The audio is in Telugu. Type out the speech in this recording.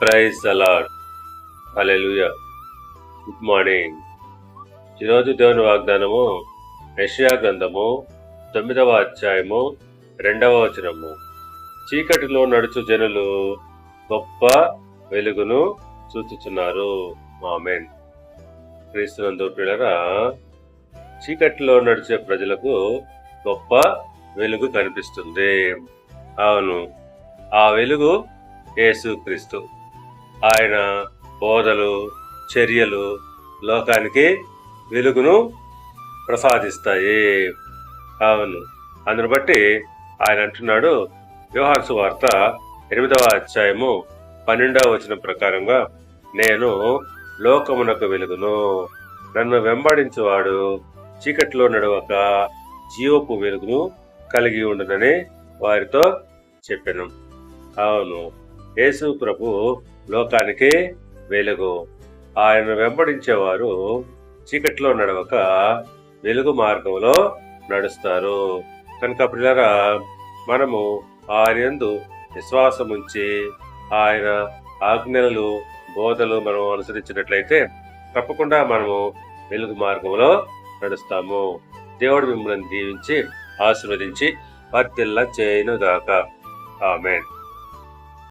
ప్రైజ్ అలాడ్ అలెలుయ గుడ్ మార్నింగ్ ఈరోజు దేవుని వాగ్దానము యెషయా గ్రంథము తొమ్మిదవ అధ్యాయము రెండవ వచనము. చీకటిలో నడుచు జనులు గొప్ప వెలుగును చూచుచున్నారు. మామెన్ క్రీస్తునందు పిల్లరా చీకటిలో నడిచే ప్రజలకు గొప్ప వెలుగు కనిపిస్తుంది. అవును ఆ వెలుగు యేసుక్రీస్తు. ఆయన బోధలు చర్యలు లోకానికి వెలుగును ప్రసాదిస్తాయి. అవును. అందును బట్టి ఆయన అంటున్నాడు వ్యవహార్సు వార్త ఎనిమిదవ అధ్యాయము పన్నెండవ వచ్చిన ప్రకారంగా నేను లోకమునకు వెలుగును. నన్ను వెంబడించేవాడు చీకటిలో నడవక జీవపు వెలుగును కలిగి ఉండనని వారితో చెప్పాను. అవును. యేసు ప్రభు లోకానికి వెలుగు. ఆయన వెంబడించేవారు చీకట్లో నడవక వెలుగు మార్గంలో నడుస్తారు. కనుక పిల్లరా మనము ఆయనందు విశ్వాసం ఉంచి ఆయన ఆజ్ఞలు బోధలు మనం అనుసరించినట్లయితే తప్పకుండా మనము వెలుగు మార్గంలో నడుస్తాము. దేవుడు మిమ్మల్ని దీవించి ఆశీర్వదించి వర్తిల్ల చేయనుగాక ఆమెన్.